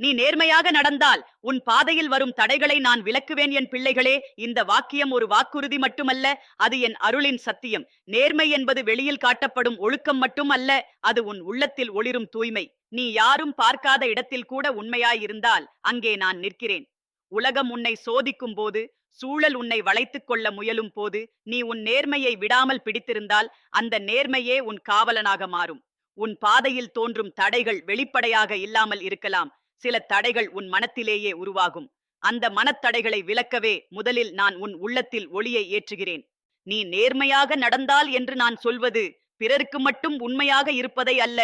நீ நேர்மையாக நடந்தால் உன் பாதையில் வரும் தடைகளை நான் விளக்குவேன் என் பிள்ளைகளே. இந்த வாக்கியம் ஒரு வாக்குறுதி மட்டுமல்ல அது என் அருளின் சத்தியம். நேர்மை என்பது வெளியில் காட்டப்படும் ஒழுக்கம் மட்டும் அல்ல அது உன் உள்ளத்தில் ஒளிரும் தூய்மை. நீ யாரும் பார்க்காத இடத்தில் கூட உண்மையாயிருந்தால் அங்கே நான் நிற்கிறேன். உலகம் உன்னை சோதிக்கும் போது சூழல் உன்னை வளைத்துக் கொள்ள முயலும் போது நீ உன் நேர்மையை விடாமல் பிடித்திருந்தால் அந்த நேர்மையே உன் காவலனாக மாறும். உன் பாதையில் தோன்றும் தடைகள் வெளிப்படையாக இல்லாமல் இருக்கலாம். சில தடைகள் உன் மனத்திலேயே உருவாகும். அந்த மனத்தடைகளை விலக்கவே முதலில் நான் உன் உள்ளத்தில் ஒளியை ஏற்றுகிறேன். நீ நேர்மையாக நடந்தால் என்று நான் சொல்வது பிறருக்கு மட்டும் உண்மையாக இருப்பதை அல்ல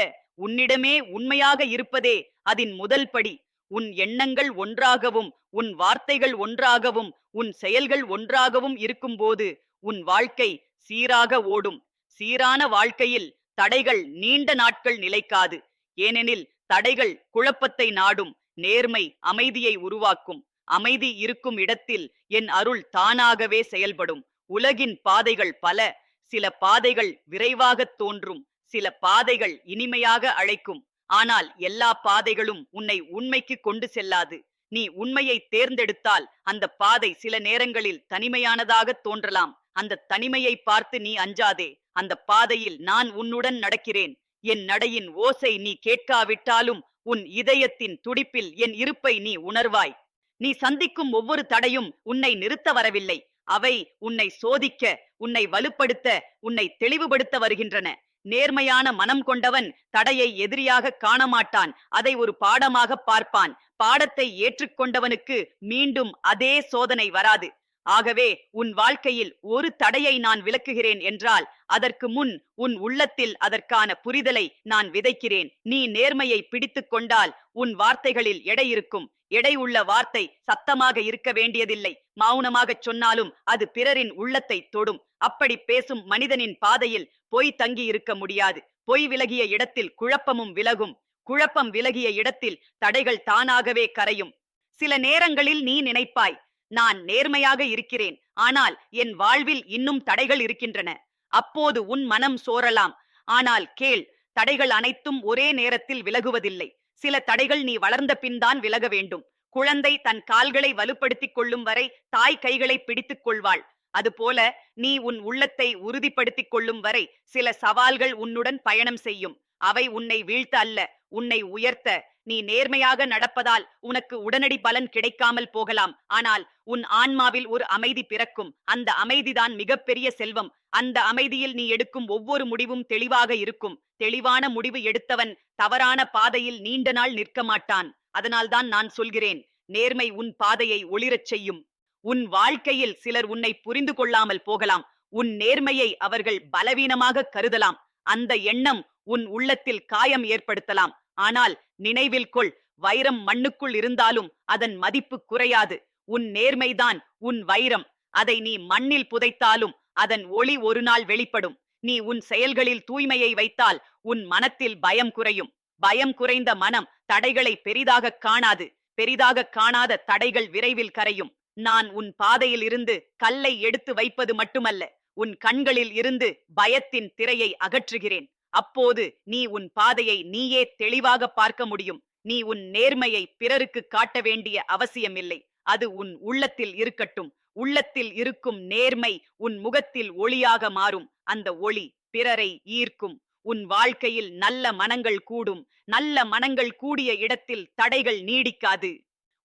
உன்னிடமே உண்மையாக இருப்பதே அதன் முதல் படி. உன் எண்ணங்கள் ஒன்றாகவும் உன் வார்த்தைகள் ஒன்றாகவும் உன் செயல்கள் ஒன்றாகவும் இருக்கும்போது உன் வாழ்க்கை சீராக ஓடும். சீரான வாழ்க்கையில் தடைகள் நீண்ட நாட்கள் நிலைக்காது. ஏனெனில் தடைகள் குழப்பத்தை நாடும் நேர்மை அமைதியை உருவாக்கும். அமைதி இருக்கும் இடத்தில் என் அருள் தானாகவே செயல்படும். உலகின் பாதைகள் பல சில பாதைகள் விரைவாகத் தோன்றும் சில பாதைகள் இனிமையாக அழைக்கும். ஆனால் எல்லா பாதைகளும் உன்னை உண்மைக்கு கொண்டு செல்லாது. நீ உண்மையை தேர்ந்தெடுத்தால் அந்த பாதை சில நேரங்களில் தனிமையானதாக தோன்றலாம். அந்த தனிமையை பார்த்து நீ அஞ்சாதே. அந்த பாதையில் நான் உன்னுடன் நடக்கிறேன். என் நடையின் ஓசை நீ கேட்காவிட்டாலும் உன் இதயத்தின் துடிப்பில் என் இருப்பை நீ உணர்வாய். நீ சந்திக்கும் ஒவ்வொரு தடையும் உன்னை நிறுத்த வரவில்லை. அவை உன்னை சோதிக்க உன்னை வலுப்படுத்த உன்னை தெளிவுபடுத்த வருகின்றன. நேர்மையான மனம் கொண்டவன் தடையை எதிரியாக காணமாட்டான். அதை ஒரு பாடமாக பார்ப்பான். பாடத்தை ஏற்றுக்கொண்டவனுக்கு மீண்டும் அதே சோதனை வராது. ஆகவே உன் வாழ்க்கையில் ஒரு தடையை நான் விளக்குகிறேன் என்றால் அதற்கு முன் உன் உள்ளத்தில் அதற்கான புரிதலை நான் விதைக்கிறேன். நீ நேர்மையை பிடித்துக் கொண்டால் உன் வார்த்தைகளில் எடை இருக்கும். எடை உள்ள வார்த்தை சத்தமாக இருக்க வேண்டியதில்லை. மௌனமாகச் சொன்னாலும் அது பிறரின் உள்ளத்தை தொடும். அப்படி பேசும் மனிதனின் பாதையில் பொய் தங்கி இருக்க முடியாது. பொய் விலகிய இடத்தில் குழப்பமும் விலகும். குழப்பம் விலகிய இடத்தில் தடைகள் தானாகவே கரையும். சில நேரங்களில் நீ நினைப்பாய் நான் நேர்மையாக இருக்கிறேன். ஆனால் என் வாழ்வில் இன்னும் தடைகள் இருக்கின்றன. அப்போது உன் மனம் சோரலாம். ஆனால் கேள் தடைகள் அனைத்தும் ஒரே நேரத்தில் விலகுவதில்லை. சில தடைகள் நீ வளர்ந்த பின்தான் விலக வேண்டும். குழந்தை தன் கால்களை வலுப்படுத்திக் கொள்ளும் வரை தாய் கைகளை பிடித்துக் கொள்வாள். அதுபோல நீ உன் உள்ளத்தை உறுதிப்படுத்திக் கொள்ளும் வரை சில சவால்கள் உன்னுடன் பயணம் செய்யும். அவை உன்னை வீழ்த்த அல்ல உன்னை உயர்த்த. நீ நேர்மையாக நடப்பதால் உனக்கு உடனடி பலன் கிடைக்காமல் போகலாம். ஆனால் உன் ஆன்மாவில் ஒரு அமைதி பிறக்கும். அந்த அமைதிதான் மிகப்பெரிய செல்வம். அந்த அமைதியில் நீ எடுக்கும் ஒவ்வொரு முடிவும் தெளிவாக இருக்கும். தெளிவான முடிவு எடுத்தவன் தவறான பாதையில் நீண்ட நாள் நிற்க மாட்டான். அதனால்தான் நான் சொல்கிறேன் நேர்மை உன் பாதையை ஒளிரச் செய்யும். உன் வாழ்க்கையில் சிலர் உன்னை புரிந்து கொள்ளாமல் போகலாம். உன் நேர்மையை அவர்கள் பலவீனமாக கருதலாம். அந்த எண்ணம் உன் உள்ளத்தில் காயம் ஏற்படுத்தலாம். ஆனால் நினைவில் கொள். வைரம் மண்ணுக்குள் இருந்தாலும் அதன் மதிப்பு குறையாது. உன் நேர்மைதான் உன் வைரம். அதை நீ மண்ணில் புதைத்தாலும் அதன் ஒளி ஒரு நாள் வெளிப்படும். நீ உன் செயல்களில் தூய்மையை வைத்தால் உன் மனத்தில் பயம் குறையும். பயம் குறைந்த மனம் தடைகளை பெரிதாக காணாது. பெரிதாக காணாத தடைகள் விரைவில் கரையும். நான் உன் பாதையில் இருந்து கல்லை எடுத்து வைப்பது மட்டுமல்ல உன் கண்களில் இருந்து பயத்தின் திரையை அகற்றுகிறேன். அப்போது நீ உன் பாதையை நீயே தெளிவாக பார்க்க முடியும். நீ உன் நேர்மையை பிறருக்கு காட்ட வேண்டிய அவசியமில்லை. அது உன் உள்ளத்தில் இருக்கட்டும். உள்ளத்தில் இருக்கும் நேர்மை உன் முகத்தில் ஒளியாக மாறும். அந்த ஒளி பிறரை ஈர்க்கும். உன் வாழ்க்கையில் நல்ல மனங்கள் கூடும். நல்ல மனங்கள் கூடிய இடத்தில் தடைகள் நீடிக்காது.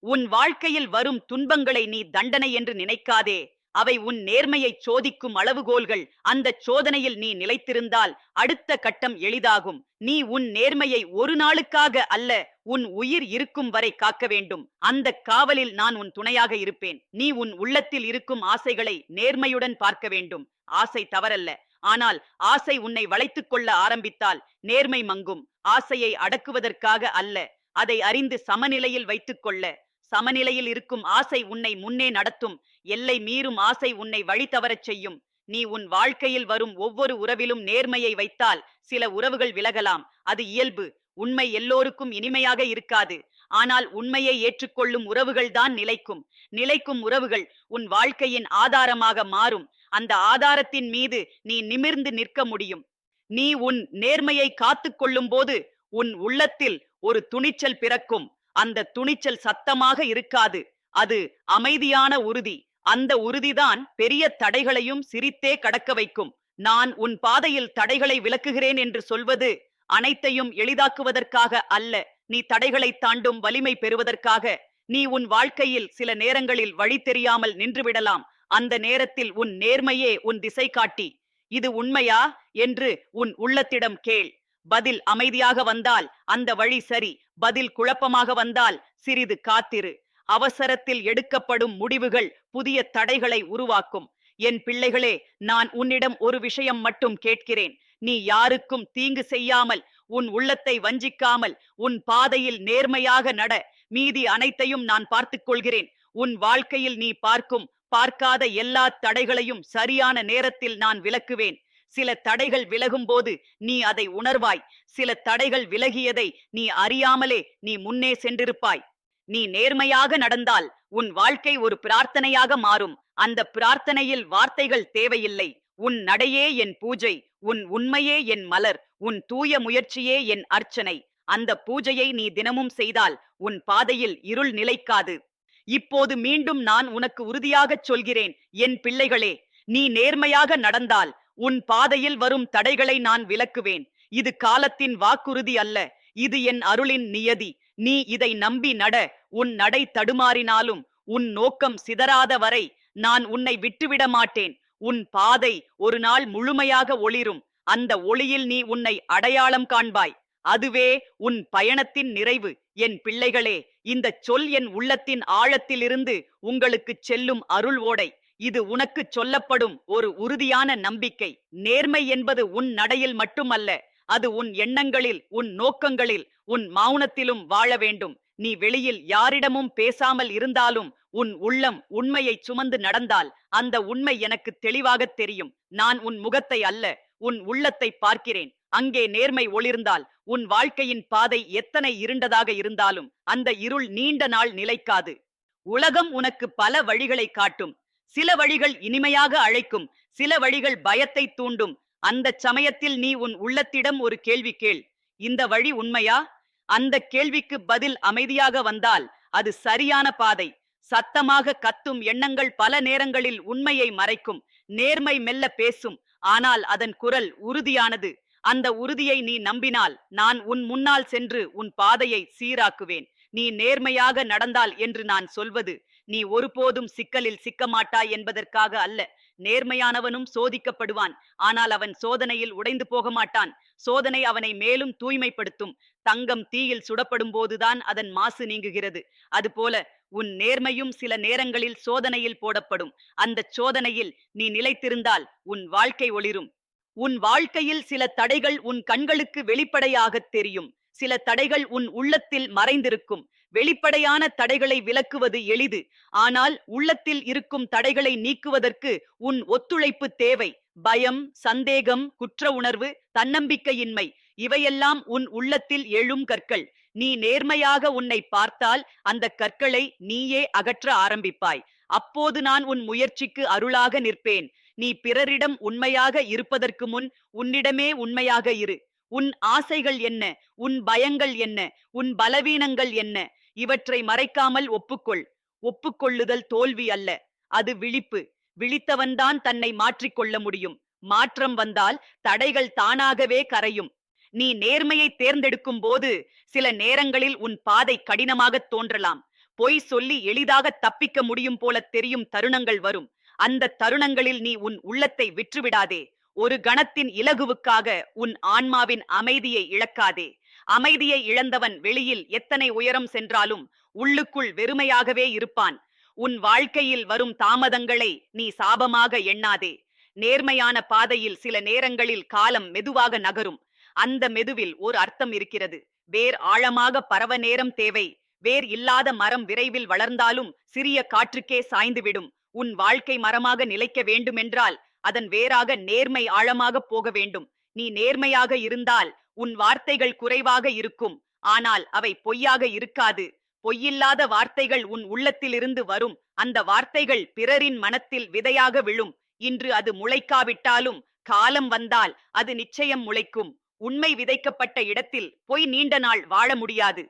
உன் வாழ்க்கையில் வரும் துன்பங்களை நீ தண்டனை என்று நினைக்காதே. அவை உன் நேர்மையை சோதிக்கும் அளவுகோல்கள். அந்த சோதனையில் நீ நிலைத்திருந்தால் அடுத்த கட்டம் எளிதாகும். நீ உன் நேர்மையை ஒரு நாளுக்காக அல்ல உன் உயிர் இருக்கும் வரை காக்க வேண்டும். அந்த காவலில் நான் உன் துணையாக இருப்பேன். நீ உன் உள்ளத்தில் இருக்கும் ஆசைகளை நேர்மையுடன் பார்க்க வேண்டும். ஆசை தவறல்ல. ஆனால் ஆசை உன்னை வளைத்துக் கொள்ள ஆரம்பித்தால் நேர்மை மங்கும். ஆசையை அடக்குவதற்காக அல்ல அதை அறிந்து சமநிலையில் வைத்துக் கொள்ள. சமநிலையில் இருக்கும் ஆசை உன்னை முன்னே நடத்தும். எல்லை மீறும் ஆசை உன்னை வழி தவறச் செய்யும். நீ உன் வாழ்க்கையில் வரும் ஒவ்வொரு உறவிலும் நேர்மையை வைத்தால் சில உறவுகள் விலகலாம். அது இயல்பு. உண்மை எல்லோருக்கும் இனிமையாக இருக்காது. ஆனால் உண்மையை ஏற்றுக்கொள்ளும் உறவுகள் தான் நிலைக்கும். நிலைக்கும் உறவுகள் உன் வாழ்க்கையின் ஆதாரமாக மாறும். அந்த ஆதாரத்தின் மீது நீ நிமிர்ந்து நிற்க முடியும். நீ உன் நேர்மையை காத்துக் கொள்ளும் போது உன் உள்ளத்தில் ஒரு துணிச்சல் பிறக்கும். அந்த துணிச்சல் சத்தமாக இருக்காது. அது அமைதியான உறுதி. அந்த உறுதிதான் பெரிய தடைகளையும் சிரித்தே கடக்க வைக்கும். நான் உன் பாதையில் தடைகளை விளக்குகிறேன் என்று சொல்வது அனைத்தையும் எளிதாக்குவதற்காக அல்ல. நீ தடைகளை தாண்டும் வலிமை பெறுவதற்காக. நீ உன் வாழ்க்கையில் சில நேரங்களில் வழி தெரியாமல் நின்றுவிடலாம் அந்த நேரத்தில் உன் நேர்மையே உன் திசை காட்டி. இது உண்மையா? என்று உன் உள்ளத்திடம் கேள். பதில் அமைதியாக வந்தால் அந்த வழி சரி. பதில் குழப்பமாக வந்தால் சிறிது காத்திரு. அவசரத்தில் எடுக்கப்படும் முடிவுகள் புதிய தடைகளை உருவாக்கும். என் பிள்ளைகளே நான் உன்னிடம் ஒரு விஷயம் மட்டும் கேட்கிறேன். நீ யாருக்கும் தீங்கு செய்யாமல் உன் உள்ளத்தை வஞ்சிக்காமல் உன் பாதையில் நேர்மையாக நட. மீதி அனைத்தையும் நான் பார்த்துக் கொள்கிறேன். உன் வாழ்க்கையில் நீ பார்க்கும் பார்க்காத எல்லா தடைகளையும் சரியான நேரத்தில் நான் விலக்குவேன் சில தடைகள் விலகும் போது நீ அதை உணர்வாய். சில தடைகள் விலகியதை நீ அறியாமலே நீ முன்னே சென்றிருப்பாய். நீ நேர்மையாக நடந்தால் உன் வாழ்க்கை ஒரு பிரார்த்தனையாக மாறும். அந்த பிரார்த்தனையில் வார்த்தைகள் தேவையில்லை. உன் நடையே என் பூஜை உன் உண்மையே என் மலர் உன் தூய முயற்சியே என் அர்ச்சனை. அந்த பூஜையை நீ தினமும் செய்தால் உன் பாதையில் இருள் நிலைக்காது. இப்போது மீண்டும் நான் உனக்கு உறுதியாகச் சொல்கிறேன் என் பிள்ளைகளே நீ நேர்மையாக நடந்தால் உன் பாதையில் வரும் தடைகளை நான் விலக்குவேன். இது காலத்தின் வாக்குறுதி அல்ல. இது என் அருளின் நியதி. நீ இதை நம்பி நட. உன் நடை தடுமாறினாலும் உன் நோக்கம் சிதறாத வரை நான் உன்னை விட்டுவிட மாட்டேன். உன் பாதை ஒரு நாள் முழுமையாக ஒளிரும். அந்த ஒளியில் நீ உன்னை அடையாளம் காண்பாய். அதுவே உன் பயணத்தின் நிறைவு. என் பிள்ளைகளே இந்த சொல் என் உள்ளத்தின் ஆழத்திலிருந்து உங்களுக்கு செல்லும் அருள் ஓடை. இது உனக்கு சொல்லப்படும் ஒரு உறுதியான நம்பிக்கை. நேர்மை என்பது உன் நடையில் மட்டுமல்ல அது உன் எண்ணங்களில் உன் நோக்கங்களில் உன் மௌனத்திலும் வாழ வேண்டும். நீ வெளியில் யாரிடமும் பேசாமல் இருந்தாலும் உன் உள்ளம் உண்மையை சுமந்து நடந்தால் அந்த உண்மை எனக்கு தெளிவாகத் தெரியும். நான் உன் முகத்தை அல்ல உன் உள்ளத்தை பார்க்கிறேன். அங்கே நேர்மை ஒளிர்ந்தால் உன் வாழ்க்கையின் பாதை எத்தனை இருண்டதாக இருந்தாலும் அந்த இருள் நீண்ட நாள் நிலைக்காது. உலகம் உனக்கு பல வழிகளை காட்டும். சில வழிகள் இனிமையாக அழைக்கும் சில வழிகள் பயத்தை தூண்டும். அந்த சமயத்தில் நீ உன் உள்ளத்திடம் ஒரு கேள்வி கேள். இந்த வழி உண்மையா? அந்த கேள்விக்கு பதில் அமைதியாக வந்தால் அது சரியான பாதை. சத்தமாக கத்தும் எண்ணங்கள் பல நேரங்களில் உண்மையை மறைக்கும். நேர்மை மெல்ல பேசும். ஆனால் அதன் குரல் உறுதியானது. அந்த உறுதியை நீ நம்பினால் நான் உன் முன்னால் சென்று உன் பாதையை சீராக்குவேன். நீ நேர்மையாக நடந்தால் என்று நான் சொல்வது நீ ஒருபோதும் சிக்கலில் சிக்க மாட்டாய் என்பதற்காக அல்ல. நேர்மையானவனும் சோதிக்கப்படுவான். ஆனால் அவன் சோதனையில் உடைந்து போக மாட்டான் சோதனை அவனை மேலும் தூய்மைப்படுத்தும். தங்கம் தீயில் சுடப்படும் போதுதான் அதன் மாசு நீங்குகிறது. அதுபோல உன் நேர்மையும் சில நேரங்களில் சோதனையில் போடப்படும். அந்த சோதனையில் நீ நிலைத்திருந்தால் உன் வாழ்க்கை ஒளிரும். உன் வாழ்க்கையில் சில தடைகள் உன் கண்களுக்கு வெளிப்படையாகத் தெரியும். சில தடைகள் உன் உள்ளத்தில் மறைந்திருக்கும். வெளிப்படையான தடைகளை விலக்குவது எளிது. ஆனால் உள்ளத்தில் இருக்கும் தடைகளை நீக்குவதற்கு உன் ஒத்துழைப்பு தேவை. பயம் சந்தேகம் குற்ற உணர்வு தன்னம்பிக்கையின்மை இவையெல்லாம் உன் உள்ளத்தில் எழும் கற்கள். நீ நேர்மையாக உன்னை பார்த்தால் அந்த கற்களை நீயே அகற்ற ஆரம்பிப்பாய். அப்போது நான் உன் முயற்சிக்கு அருளாக நிற்பேன். நீ பிறரிடம் உண்மையாக இருப்பதற்கு முன் உன்னிடமே உண்மையாக இரு. உன் ஆசைகள் என்ன? உன் பயங்கள் என்ன? உன் பலவீனங்கள் என்ன? இவற்றை மறைக்காமல் ஒப்புக்கொள். ஒப்புக்கொள்ளுதல் தோல்வி அல்ல. அது விழிப்பு. விழித்தவன்தான் தன்னை மாற்றிக்கொள்ள முடியும். மாற்றம் வந்தால் தடைகள் தானாகவே கரையும். நீ நேர்மையை தேர்ந்தெடுக்கும் போது சில நேரங்களில் உன் பாதை கடினமாக தோன்றலாம். பொய் சொல்லி எளிதாக தப்பிக்க முடியும் போல தெரியும் தருணங்கள் வரும். அந்த தருணங்களில் நீ உன் உள்ளத்தை விற்றுவிடாதே. ஒரு கணத்தின் இலகுவுக்காக உன் ஆன்மாவின் அமைதியை இழக்காதே. அமைதியை இழந்தவன் வெளியில் எத்தனை உயரம் சென்றாலும் உள்ளுக்குள் வெறுமையாகவே இருப்பான். உன் வாழ்க்கையில் வரும் தாமதங்களை நீ சாபமாக எண்ணாதே. நேர்மையான பாதையில் சில நேரங்களில் காலம் மெதுவாக நகரும். அந்த மெதுவில் ஒரு அர்த்தம் இருக்கிறது. வேர் ஆழமாக பரவ நேரம் தேவை. வேர் இல்லாத மரம் விரைவில் வளர்ந்தாலும் சிறிய காற்றுக்கே சாய்ந்துவிடும். உன் வாழ்க்கை மரமாக நிலைக்க வேண்டுமென்றால் அதன் வேறாக நேர்மை ஆழமாக போக வேண்டும். நீ நேர்மையாக இருந்தால் உன் வார்த்தைகள் குறைவாக இருக்கும். ஆனால் அவை பொய்யாக இருக்காது. பொய்யில்லாத வார்த்தைகள் உன் உள்ளத்திலிருந்து வரும். அந்த வார்த்தைகள் பிறரின் மனத்தில் விதையாக விழும். இன்று அது முளைக்காவிட்டாலும் காலம் வந்தால் அது நிச்சயம் முளைக்கும். உண்மை விதைக்கப்பட்ட இடத்தில் பொய் நீண்ட நாள் வாழ முடியாது.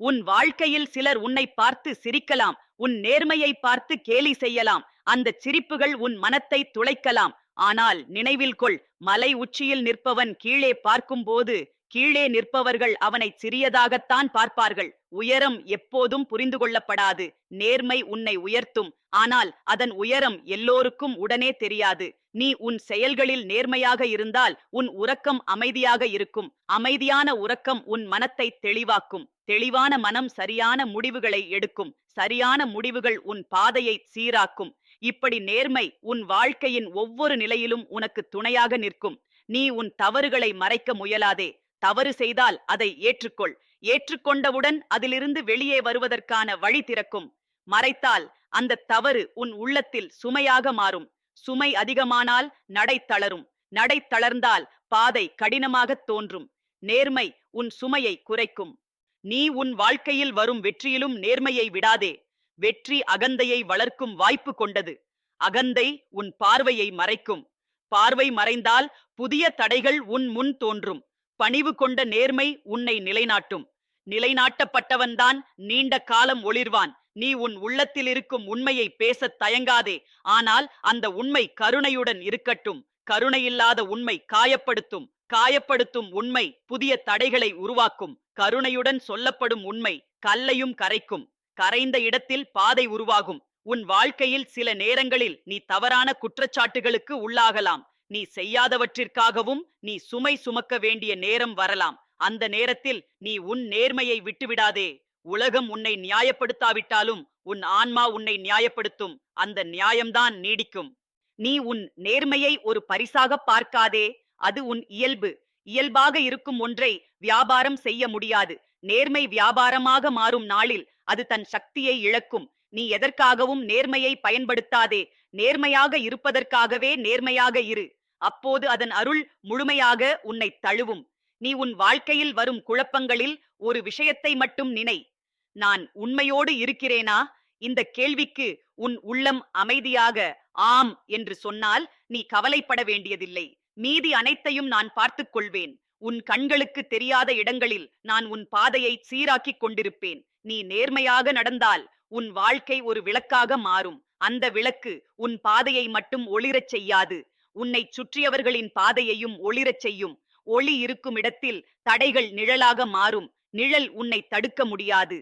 உன் வாழ்க்கையில் சிலர் உன்னை பார்த்து சிரிக்கலாம். உன் நேர்மையை பார்த்து கேலி செய்யலாம். அந்த சிரிப்புகள் உன் மனத்தை துளைக்கலாம். ஆனால் நினைவில் கொள் மலை உச்சியில் நிற்பவன் கீழே பார்க்கும்போது கீழே நிற்பவர்கள் அவனை சிறியதாகத்தான் பார்ப்பார்கள். உயரம் எப்போதும் புரிந்து கொள்ளப்படாது. நேர்மை உன்னை உயர்த்தும். ஆனால் அதன் உயரம் எல்லோருக்கும் உடனே தெரியாது. நீ உன் செயல்களில் நேர்மையாக இருந்தால் உன் உறக்கம் அமைதியாக இருக்கும். அமைதியான உறக்கம் உன் மனத்தை தெளிவாக்கும். தெளிவான மனம் சரியான முடிவுகளை எடுக்கும். சரியான முடிவுகள் உன் பாதையை சீராக்கும். இப்படி நேர்மை உன் வாழ்க்கையின் ஒவ்வொரு நிலையிலும் உனக்கு துணையாக நிற்கும். நீ உன் தவறுகளை மறைக்க முயலாதே. தவறு செய்தால் அதை ஏற்றுக்கொள். ஏற்றுக்கொண்டவுடன் அதிலிருந்து வெளியே வருவதற்கான வழி திறக்கும். மறைத்தால் அந்த தவறு உன் உள்ளத்தில் சுமையாக மாறும். சுமை அதிகமானால் நடை தளரும். நடை தளர்ந்தால் பாதை கடினமாகத் தோன்றும். நேர்மை உன் சுமையை குறைக்கும். நீ உன் வாழ்க்கையில் வரும் வெற்றியிலும் நேர்மையை விடாதே. வெற்றி அகந்தையை வளர்க்கும் வாய்ப்பு கொண்டது. அகந்தை உன் பார்வையை மறைக்கும். பார்வை மறைந்தால் புதிய தடைகள் உன் முன் தோன்றும். பணிவு கொண்ட நேர்மை உன்னை நிலைநாட்டும். நிலைநாட்டப்பட்டவன்தான் நீண்ட காலம் ஒளிர்வான். நீ உன் உள்ளத்தில் இருக்கும் உண்மையை பேசத் தயங்காதே. ஆனால் அந்த உண்மை கருணையுடன் இருக்கட்டும். கருணையில்லாத உண்மை காயப்படுத்தும். காயப்படுத்தும் உண்மை புதிய தடைகளை உருவாக்கும். கருணையுடன் சொல்லப்படும் உண்மை கல்லையும் கரைக்கும். கரைந்த இடத்தில் பாதை உருவாகும். உன் வாழ்க்கையில் சில நேரங்களில் நீ தவறான குற்றச்சாட்டுகளுக்கு உள்ளாகலாம். நீ செய்யாதவற்றிற்காகவும் நீ சுமை சுமக்க வேண்டிய நேரம் வரலாம். அந்த நேரத்தில் நீ உன் நேர்மையை விட்டுவிடாதே. உலகம் உன்னை நியாயப்படுத்தாவிட்டாலும் உன் ஆன்மா உன்னை நியாயப்படுத்தும். அந்த நியாயம்தான் நீடிக்கும். நீ உன் நேர்மையை ஒரு பரிசாக பார்க்காதே. அது உன் இயல்பு. இயல்பாக இருக்கும் ஒன்றை வியாபாரம் செய்ய முடியாது. நேர்மை வியாபாரமாக மாறும் நாளில் அது தன் சக்தியை இழக்கும். நீ எதற்காகவும் நேர்மையை பயன்படுத்தாதே. நேர்மையாக இருப்பதற்காகவே நேர்மையாக இரு. அப்போது அதன் அருள் முழுமையாக உன்னை தழுவும். நீ உன் வாழ்க்கையில் வரும் குழப்பங்களில் ஒரு விஷயத்தை மட்டும் நினை. நான் உண்மையோடு இருக்கிறேனா? இந்த கேள்விக்கு உன் உள்ளம் அமைதியாக ஆம் என்று சொன்னால் நீ கவலைப்பட வேண்டியதில்லை. மீதி அனைத்தையும் நான் பார்த்துக் கொள்வேன். உன் கண்களுக்கு தெரியாத இடங்களில் நான் உன் பாதையை சீராக்கிக் கொண்டிருப்பேன். நீ நேர்மையாக நடந்தால் உன் வாழ்க்கை ஒரு விளக்காக மாறும். அந்த விளக்கு உன் பாதையை மட்டும் ஒளிரச் செய்யாது. உன்னை சுற்றியவர்களின் பாதையையும் ஒளிரச் செய்யும். ஒளி இருக்கும் இடத்தில் தடைகள் நிழலாக மாறும். நிழல் உன்னை தடுக்க முடியாது.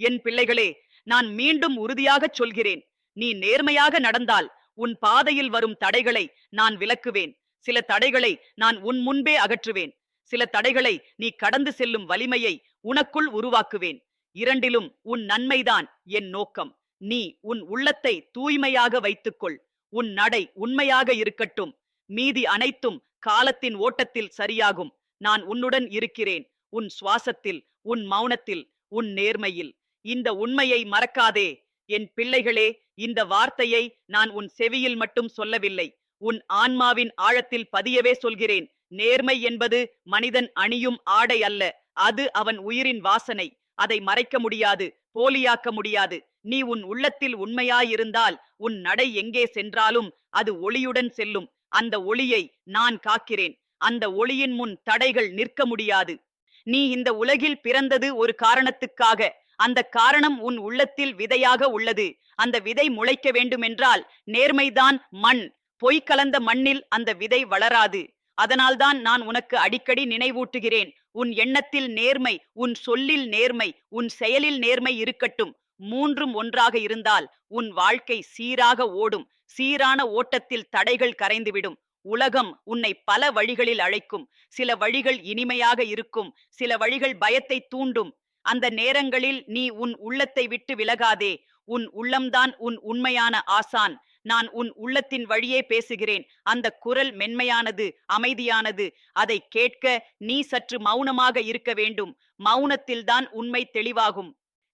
என் பிள்ளைகளே நான் மீண்டும் உறுதியாகச் சொல்கிறேன். நீ நேர்மையாக நடந்தால் உன் பாதையில் வரும் தடைகளை நான் விலக்குவேன் சில தடைகளை நான் உன் முன்பே அகற்றுவேன். சில தடைகளை நீ கடந்து செல்லும் வலிமையை உனக்குள் உருவாக்குவேன். இரண்டிலும் உன் நன்மைதான் என் நோக்கம். நீ உன் உள்ளத்தை தூய்மையாக வைத்துக்கொள். உன் நடை உண்மையாக இருக்கட்டும். மீதி அனைத்தும் காலத்தின் ஓட்டத்தில் சரியாகும். நான் உன்னுடன் இருக்கிறேன். உன் சுவாசத்தில் உன் மௌனத்தில் உன் நேர்மையில். இந்த உண்மையை மறக்காதே. என் பிள்ளைகளே இந்த வார்த்தையை நான் உன் செவியில் மட்டும் சொல்லவில்லை. உன் ஆன்மாவின் ஆழத்தில் பதியவே சொல்கிறேன். நேர்மை என்பது மனிதன் அணியும் ஆடை அல்ல அது அவன் உயிரின் வாசனை. அதை மறைக்க முடியாது போலியாக்க முடியாது. நீ உன் உள்ளத்தில் உண்மையாயிருந்தால் உன் நடை எங்கே சென்றாலும் அது ஒளியுடன் செல்லும். அந்த ஒளியை நான் காக்கிறேன். அந்த ஒளியின் முன் தடைகள் நிற்க முடியாது. நீ இந்த உலகில் பிறந்தது ஒரு காரணத்துக்காக. அந்த காரணம் உன் உள்ளத்தில் விதையாக உள்ளது. அந்த விதை முளைக்க வேண்டுமென்றால் நேர்மைதான் மண். பொய் கலந்த மண்ணில் அந்த விதை வளராது. அதனால்தான் நான் உனக்கு அடிக்கடி நினைவூட்டுகிறேன். உன் எண்ணத்தில் நேர்மை உன் சொல்லில் நேர்மை உன் செயலில் நேர்மை இருக்கட்டும். மூன்றும் ஒன்றாக இருந்தால் உன் வாழ்க்கை சீராக ஓடும். சீரான ஓட்டத்தில் தடைகள் கரைந்துவிடும். உலகம் உன்னை பல வழிகளில் அழைக்கும். சில வழிகள் இனிமையாக இருக்கும். சில வழிகள் பயத்தை தூண்டும். அந்த நேரங்களில் நீ உன் உள்ளத்தை விட்டு விலகாதே. உன் உள்ளம்தான் உன் உண்மையான ஆசான். நான் உன் உள்ளத்தின் வழியே பேசுகிறேன். அந்த குரல் மென்மையானது அமைதியானது. அதை கேட்க நீ சற்று மௌனமாக இருக்க வேண்டும். மௌனத்தில்தான் உண்மை தெளிவாகும்.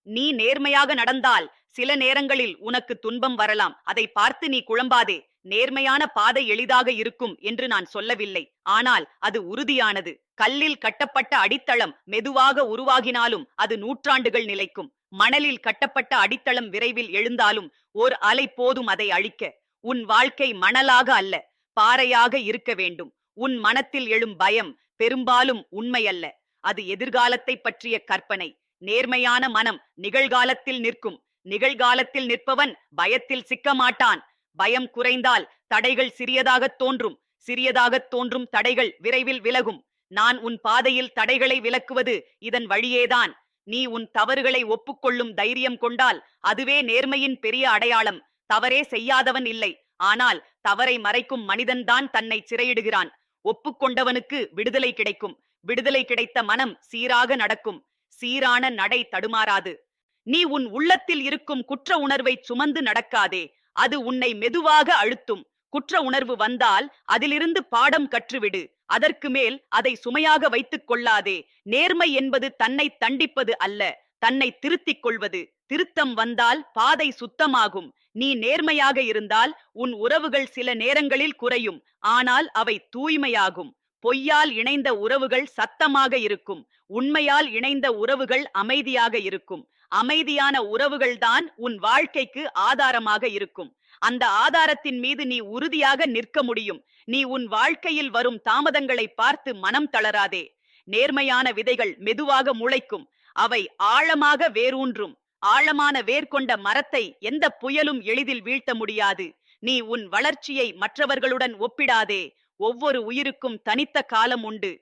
நீ நேர்மையாக நடந்தால் சில நேரங்களில் உனக்கு துன்பம் வரலாம். அதை பார்த்து நீ குழம்பாதே. நேர்மையான பாதை எளிதாக இருக்கும் என்று நான் சொல்லவில்லை. ஆனால் அது உறுதியானது. கல்லில் கட்டப்பட்ட அடித்தளம் மெதுவாக உருவாகினாலும் அது நூற்றாண்டுகள் நிலைக்கும். மணலில் கட்டப்பட்ட அடித்தளம் விரைவில் எழுந்தாலும் ஓர் அலை போதும் அதை அழிக்க. உன் வாழ்க்கை மணலாக அல்ல பாறையாக இருக்க வேண்டும். உன் மனத்தில் எழும் பயம் பெரும்பாலும் உண்மையல்ல அது எதிர்காலத்தை பற்றிய கற்பனை. நேர்மையான மனம் நிகழ்காலத்தில் நிற்கும். நிகழ்காலத்தில் நிற்பவன் பயத்தில் சிக்க மாட்டான் பயம் குறைந்தால் தடைகள் சிறியதாகத் தோன்றும். சிறியதாகத் தோன்றும் தடைகள் விரைவில் விலகும். நான் உன் பாதையில் தடைகளை விலக்குவது இதன் வழியேதான். நீ உன் தவறுகளை ஒப்புக்கொள்ளும் தைரியம் கொண்டால் அதுவே நேர்மையின் பெரிய அடையாளம். தவறே செய்யாதவன் இல்லை. ஆனால் தவறை மறைக்கும் மனிதன்தான் தன்னை சிறையிடுகிறான். ஒப்புக்கொண்டவனுக்கு விடுதலை கிடைக்கும். விடுதலை கிடைத்த மனம் சீராக நடக்கும். சீரான நடை தடுமாறாது. நீ உன் உள்ளத்தில் இருக்கும் குற்ற உணர்வை சுமந்து நடக்காதே. அது உன்னை மெதுவாக அழுத்தும். குற்ற உணர்வு வந்தால் அதிலிருந்து பாடம் கற்றுவிடு. அதற்கு மேல் அதை சுமையாக வைத்துக் கொள்ளாதே. நேர்மை என்பது தன்னை தண்டிப்பது அல்ல தன்னை திருத்திக் கொள்வது. திருத்தம் வந்தால் பாதை சுத்தமாகும். நீ நேர்மையாக இருந்தால் உன் உறவுகள் சில நேரங்களில் குறையும் ஆனால் அவை தூய்மையாகும். பொய்யால் இணைந்த உறவுகள் சத்தமாக இருக்கும். உண்மையால் இணைந்த உறவுகள் அமைதியாக இருக்கும். அமைதியான உறவுகள்தான் உன் வாழ்க்கைக்கு ஆதாரமாக இருக்கும். அந்த ஆதாரத்தின் மீது நீ உறுதியாக நிற்க முடியும். நீ உன் வாழ்க்கையில் வரும் தாமதங்களை பார்த்து மனம் தளராதே. நேர்மையான விதைகள் மெதுவாக முளைக்கும். அவை ஆழமாக வேரூன்றும். ஆழமான வேர் கொண்ட மரத்தை எந்த புயலும் எளிதில் வீழ்த்த முடியாது. நீ உன் வளர்ச்சியை மற்றவர்களுடன் ஒப்பிடாதே. ஒவ்வொரு உயிருக்கும் தனித்த காலம் உண்டு.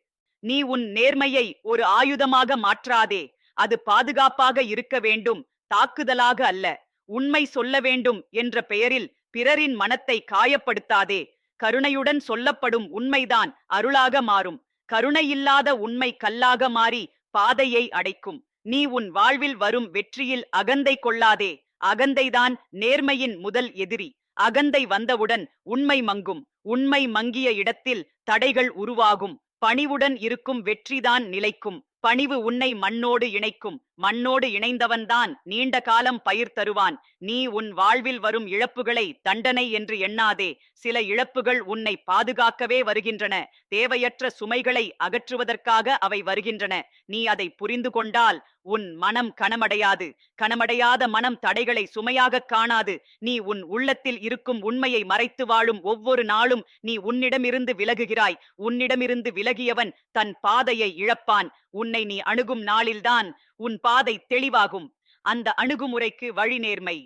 நீ உன் நேர்மையை ஒரு ஆயுதமாக மாற்றாதே. அது பாதுகாப்பாக இருக்க வேண்டும். தாக்குதலாக அல்ல. உண்மை சொல்ல வேண்டும் என்ற பெயரில் பிறரின் மனத்தை காயப்படுத்தாதே. கருணையுடன் சொல்லப்படும் உண்மைதான் அருளாக மாறும். கருணையில்லாத உண்மை கல்லாக மாறி பாதையை அடைக்கும். நீ உன் வாழ்வில் வரும் வெற்றியில் அகந்தை கொள்ளாதே. அகந்தைதான் நேர்மையின் முதல் எதிரி. அகந்தை வந்தவுடன் உண்மை மங்கும். உண்மை மங்கிய இடத்தில் தடைகள் உருவாகும். பணிவுடன் இருக்கும் வெற்றிதான் நிலைக்கும். பணிவு உன்னை மண்ணோடு இணைக்கும். மண்ணோடு இணைந்தவன்தான் நீண்ட காலம் பயிர் தருவான். நீ உன் வாழ்வில் வரும் இழப்புகளை தண்டனை என்று எண்ணாதே. சில இழப்புகள் உன்னை பாதுகாக்கவே வருகின்றன. தேவையற்ற சுமைகளை அகற்றுவதற்காக அவை வருகின்றன. நீ அதை புரிந்து கொண்டால் உன் மனம் கனமடையாது. கனமடையாத மனம் தடைகளை சுமையாக காணாது. நீ உன் உள்ளத்தில் இருக்கும் உண்மையை மறைத்து வாழும் ஒவ்வொரு நாளும் நீ உன்னிடமிருந்து விலகுகிறாய். உன்னிடமிருந்து விலகியவன் தன் பாதையை இழப்பான். உன்னை நீ அணுகும் நாளில்தான் உன் பாதை தெளிவாகும். அந்த அணுகுமுறைக்கு வழி நேர்மை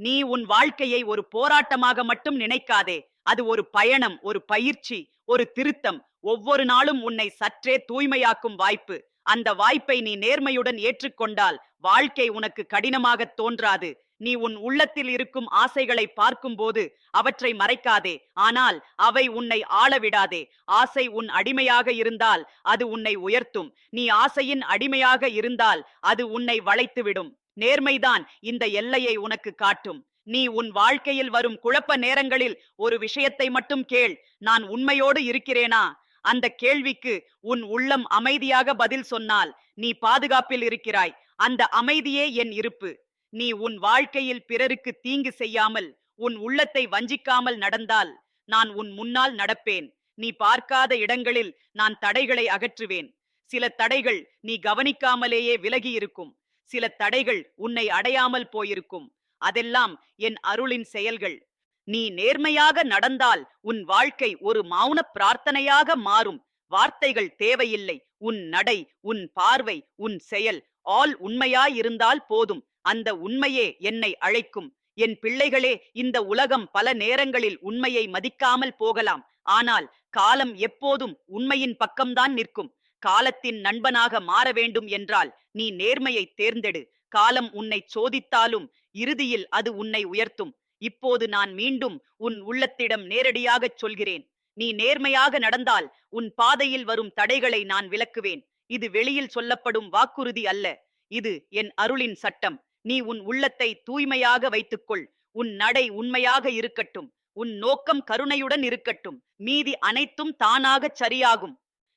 நீ உன் வாழ்க்கையை ஒரு போராட்டமாக மட்டும் நினைக்காதே. அது ஒரு பயணம் ஒரு பயிற்சி ஒரு திருத்தம். ஒவ்வொரு நாளும் உன்னை சற்றே தூய்மையாக்கும் வாய்ப்பு. அந்த வாய்ப்பை நீ நேர்மையுடன் ஏற்றுக்கொண்டால் வாழ்க்கை உனக்கு கடினமாக தோன்றாது. நீ உன் உள்ளத்தில் இருக்கும் ஆசைகளை பார்க்கும்போது அவற்றை மறைக்காதே. ஆனால் அவை உன்னை ஆளவிடாதே. ஆசை உன் அடிமையாக இருந்தால் அது உன்னை உயர்த்தும். நீ ஆசையின் அடிமையாக இருந்தால் அது உன்னை வளைத்துவிடும். நேர்மைதான் இந்த எல்லையை உனக்கு காட்டும். நீ உன் வாழ்க்கையில் வரும் குழப்ப நேரங்களில் ஒரு விஷயத்தை மட்டும் கேள். நான் உண்மையோடு இருக்கிறேனா? அந்த கேள்விக்கு உன் உள்ளம் அமைதியாக பதில் சொன்னால் நீ பாதுகாப்பில் இருக்கிறாய். அந்த அமைதியே என் இருப்பு. நீ உன் வாழ்க்கையில் பிறருக்கு தீங்கு செய்யாமல் உன் உள்ளத்தை வஞ்சிக்காமல் நடந்தால் நான் உன் முன்னால் நடப்பேன். நீ பார்க்காத இடங்களில் நான் தடைகளை அகற்றுவேன். சில தடைகள் நீ கவனிக்காமலேயே விலகி இருக்கும் சில தடைகள் உன்னை அடையாமல் போயிருக்கும். அதெல்லாம் என் அருளின் செயல்கள். நீ நேர்மையாக நடந்தால் உன் வாழ்க்கை ஒரு மௌன பிரார்த்தனையாக மாறும். வார்த்தைகள் தேவையில்லை. உன் நடை உன் பார்வை உன் செயல் ஆல் உண்மையாயிருந்தால் போதும். அந்த உண்மையே என்னை அழைக்கும். என் பிள்ளைகளே இந்த உலகம் பல நேரங்களில் உண்மையை மதிக்காமல் போகலாம். ஆனால் காலம் எப்போதும் உண்மையின் பக்கம்தான் நிற்கும். காலத்தின் நண்பனாக மாற வேண்டும் என்றால் நீ நேர்மையை தேர்ந்தெடு. காலம் உன்னை சோதித்தாலும் இறுதியில் அது உன்னை உயர்த்தும். இப்போது நான் மீண்டும் உன் உள்ளத்திடம் நேரடியாகச் சொல்கிறேன். நீ நேர்மையாக நடந்தால் உன் பாதையில் வரும் தடைகளை நான் விலக்குவேன். இது வெளியில் சொல்லப்படும் வாக்குறுதி அல்ல. இது என் அருளின் சட்டம். நீ உன் உள்ளத்தை தூய்மையாக வைத்துக்கொள். உன் நடை உண்மையாக இருக்கட்டும். உன் நோக்கம் கருணையுடன் இருக்கட்டும். மீதி அனைத்தும் தானாகச் சரியாகும்.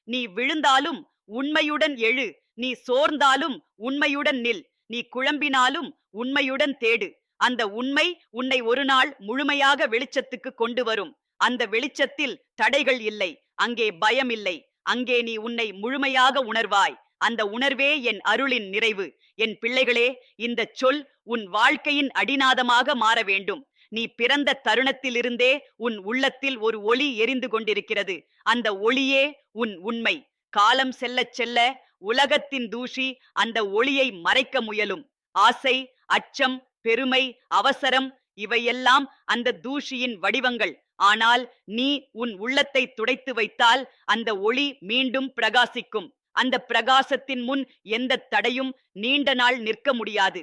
நீ விழுந்தாலும் உண்மையுடன் எழு. நீ சோர்ந்தாலும் உண்மையுடன் நில். நீ குழம்பினாலும் உண்மையுடன் தேடு. அந்த உண்மை உன்னை ஒரு நாள் முழுமையாக வெளிச்சத்துக்கு கொண்டு வரும். அந்த வெளிச்சத்தில் தடைகள் இல்லை. அங்கே பயம் இல்லை அங்கே நீ உன்னை முழுமையாக உணர்வாய். அந்த உணர்வே என் அருளின் நிறைவு. என் பிள்ளைகளே இந்த சொல் உன் வாழ்க்கையின் அடிநாதமாக மாற வேண்டும். நீ பிறந்த தருணத்திலிருந்தே உன் உள்ளத்தில் ஒரு ஒளி எரிந்து கொண்டிருக்கிறது. அந்த ஒளியே உன் உண்மை. காலம் செல்லச் செல்ல உலகத்தின் தூஷி அந்த ஒளியை மறைக்க முயலும். ஆசை அச்சம் பெருமை அவசரம் இவையெல்லாம் அந்த தூஷியின் வடிவங்கள். ஆனால் நீ உன் உள்ளத்தை துடைத்து வைத்தால் அந்த ஒளி மீண்டும் பிரகாசிக்கும். அந்த பிரகாசத்தின் முன் எந்த தடையும் நீண்ட நாள் நிற்க முடியாது.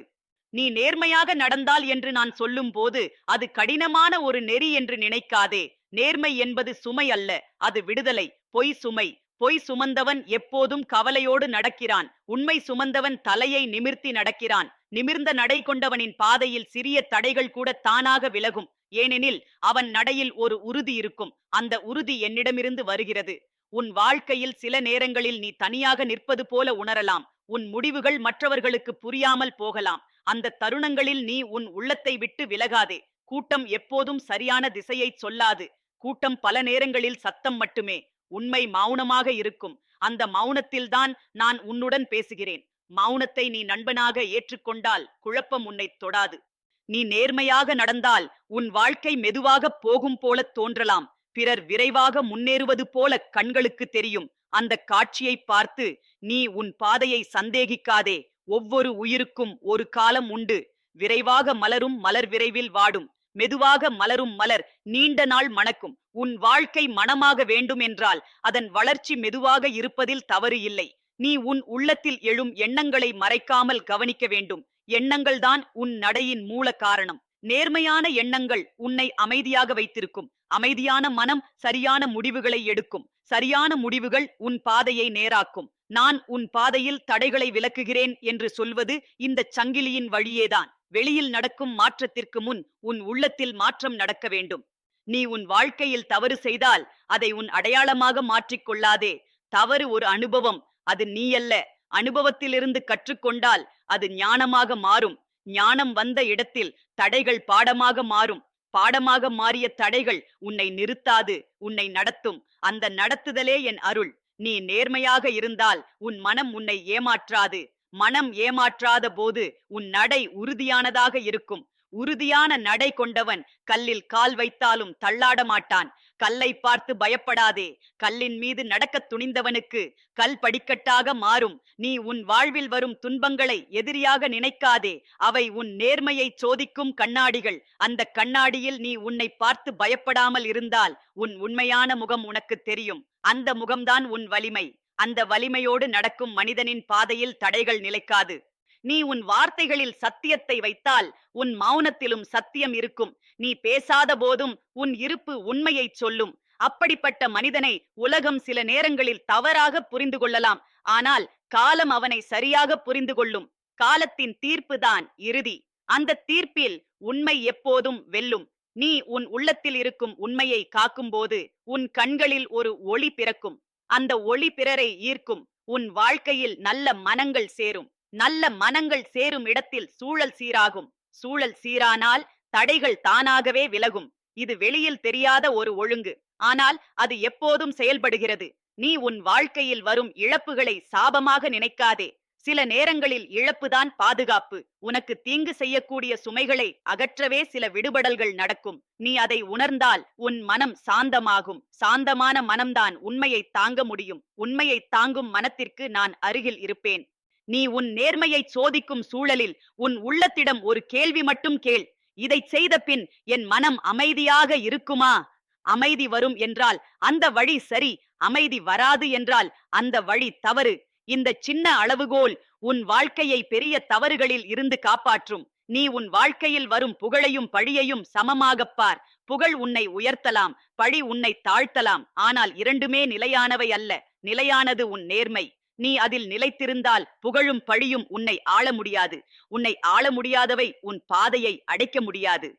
நீ நேர்மையாக நடந்தால் என்று நான் சொல்லும் போது அது கடினமான ஒரு நெறி என்று நினைக்காதே. நேர்மை என்பது சுமை அல்ல அது விடுதலை. பொய் சுமை. பொய் சுமந்தவன் எப்போதும் கவலையோடு நடக்கிறான். உண்மை சுமந்தவன் தலையை நிமிர்த்தி நடக்கிறான். நிமிர்ந்த நடை கொண்டவனின் பாதையில் சிறிய தடைகள் கூட தானாக விலகும். ஏனெனில் அவன் நடையில் ஒரு உறுதி இருக்கும். அந்த உறுதி என்னிடமிருந்து வருகிறது. உன் வாழ்க்கையில் சில நேரங்களில் நீ தனியாக நிற்பது போல உணரலாம். உன் முடிவுகள் மற்றவர்களுக்கு புரியாமல் போகலாம். அந்த தருணங்களில் நீ உன் உள்ளத்தை விட்டு விலகாதே. கூட்டம் எப்போதும் சரியான திசையை சொல்லாது. கூட்டம் பல நேரங்களில் சத்தம் மட்டுமே. உண்மை மௌனமாக இருக்கும். அந்த மௌனத்தில்தான் நான் உன்னுடன் பேசுகிறேன். மௌனத்தை நீ நண்பனாக ஏற்றுக்கொண்டால் குழப்பம் உன்னை தொடாது. நீ நேர்மையாக நடந்தால் உன் வாழ்க்கை மெதுவாக போகும் போல தோன்றலாம். பிறர் விரைவாக முன்னேறுவது போல கண்களுக்கு தெரியும். அந்த காட்சியை பார்த்து நீ உன் பாதையை சந்தேகிக்காதே. ஒவ்வொரு உயிருக்கும் ஒரு காலம் உண்டு. விரைவாக மலரும் மலர் விரைவில் வாடும். மெதுவாக மலரும் மலர் நீண்ட நாள் மணக்கும். உன் வாழ்க்கை மனமாக வேண்டும் என்றால் அதன் வளர்ச்சி மெதுவாக இருப்பதில் தவறு இல்லை. நீ உன் உள்ளத்தில் எழும் எண்ணங்களை மறைக்காமல் கவனிக்க வேண்டும். எண்ணங்கள்தான் உன் நடையின் மூல காரணம். நேர்மையான எண்ணங்கள் உன்னை அமைதியாக வைத்திருக்கும். அமைதியான மனம் சரியான முடிவுகளை எடுக்கும். சரியான முடிவுகள் உன் பாதையை நேராக்கும். நான் உன் பாதையில் தடைகளை விலக்குகிறேன் என்று சொல்வது இந்த சங்கிலியின் வழியேதான். வெளியில் நடக்கும் மாற்றத்திற்கு முன் உன் உள்ளத்தில் மாற்றம் நடக்க வேண்டும். நீ உன் வாழ்க்கையில் தவறு செய்தால் அதை உன் அடையாளமாக மாற்றிக்கொள்ளாதே. தவறு ஒரு அனுபவம். அது நீ அல்ல அனுபவத்திலிருந்து கற்றுக்கொண்டால் அது ஞானமாக மாறும். ஞானம் வந்த இடத்தில் தடைகள் பாடமாக மாறும். பாடமாக மாறிய தடைகள் உன்னை நிறுத்தாது உன்னை நடத்தும். அந்த நடத்துதலே என் அருள். நீ நேர்மையாக இருந்தால் உன் மனம் உன்னை ஏமாற்றாது. மனம் ஏமாற்றாத போது உன் நடை உறுதியானதாக இருக்கும். உறுதியான நடை கொண்டவன் கல்லில் கால் வைத்தாலும் தள்ளாட மாட்டான். கல்லை பார்த்து பயப்படாதே. கல்லின் மீது நடக்கத் துணிந்தவனுக்கு கல் படிக்கட்டாக மாறும். நீ உன் வாழ்வில் வரும் துன்பங்களை எதிரியாக நினைக்காதே. அவை உன் நேர்மையை சோதிக்கும் கண்ணாடிகள். அந்த கண்ணாடியில் நீ உன்னை பார்த்து பயப்படாமல் இருந்தால் உன் உண்மையான முகம் உனக்கு தெரியும். அந்த முகம்தான் உன் வலிமை. அந்த வலிமையோடு நடக்கும் மனிதனின் பாதையில் தடைகள் நிலைக்காது. நீ உன் வார்த்தைகளில் சத்தியத்தை வைத்தால் உன் மௌனத்திலும் சத்தியம் இருக்கும். நீ பேசாத போதும் உன் இருப்பு உண்மையைச் சொல்லும். அப்படிப்பட்ட மனிதனை உலகம் சில நேரங்களில் தவறாக புரிந்து கொள்ளலாம். ஆனால் காலம் அவனை சரியாக புரிந்து கொள்ளும். காலத்தின் தீர்ப்புதான் இறுதி. அந்த தீர்ப்பில் உண்மை எப்போதும் வெல்லும். நீ உன் உள்ளத்தில் இருக்கும் உண்மையை காக்கும்போது உன் கண்களில் ஒரு ஒளி பிறக்கும். அந்த ஒளி பிறரை ஈர்க்கும். உன் வாழ்க்கையில் நல்ல மனங்கள் சேரும். நல்ல மனங்கள் சேரும் இடத்தில் சூழல் சீராகும். சூழல் சீரானால் தடைகள் தானாகவே விலகும். இது வெளியில் தெரியாத ஒரு ஒழுங்கு. ஆனால் அது எப்போதும் செயல்படுகிறது. நீ உன் வாழ்க்கையில் வரும் இழப்புகளை சாபமாக நினைக்காதே. சில நேரங்களில் இழப்புதான் பாதுகாப்பு. உனக்கு தீங்கு செய்யக்கூடிய சுமைகளை அகற்றவே சில விடுபடல்கள் நடக்கும். நீ அதை உணர்ந்தால் உன் மனம் சாந்தமாகும். சாந்தமான மனம்தான் உண்மையை தாங்க முடியும். உண்மையை தாங்கும் மனத்திற்கு நான் அருகில் இருப்பேன். நீ உன் நேர்மையை சோதிக்கும் சூழலில் உன் உள்ளத்திடம் ஒரு கேள்வி மட்டும் கேள். இதை செய்த பின் என் மனம் அமைதியாக இருக்குமா? அமைதி வரும் என்றால் அந்த வழி சரி அமைதி வராது என்றால் அந்த வழி தவறு. இந்த சின்ன அளவுகோல் உன் வாழ்க்கையை பெரிய தவறுகளில் இருந்து காப்பாற்றும். நீ உன் வாழ்க்கையில் வரும் புகழையும் பழியையும் சமமாகப் பார். புகழ் உன்னை உயர்த்தலாம் பழி உன்னை தாழ்த்தலாம். ஆனால் இரண்டுமே நிலையானவை அல்ல நிலையானது உன் நேர்மை. நீ அதில் நிலைத்திருந்தால் புகழும் பழியும் உன்னை ஆள முடியாது. உன்னை ஆள முடியாதவை உன் பாதையை அடைக்க முடியாது.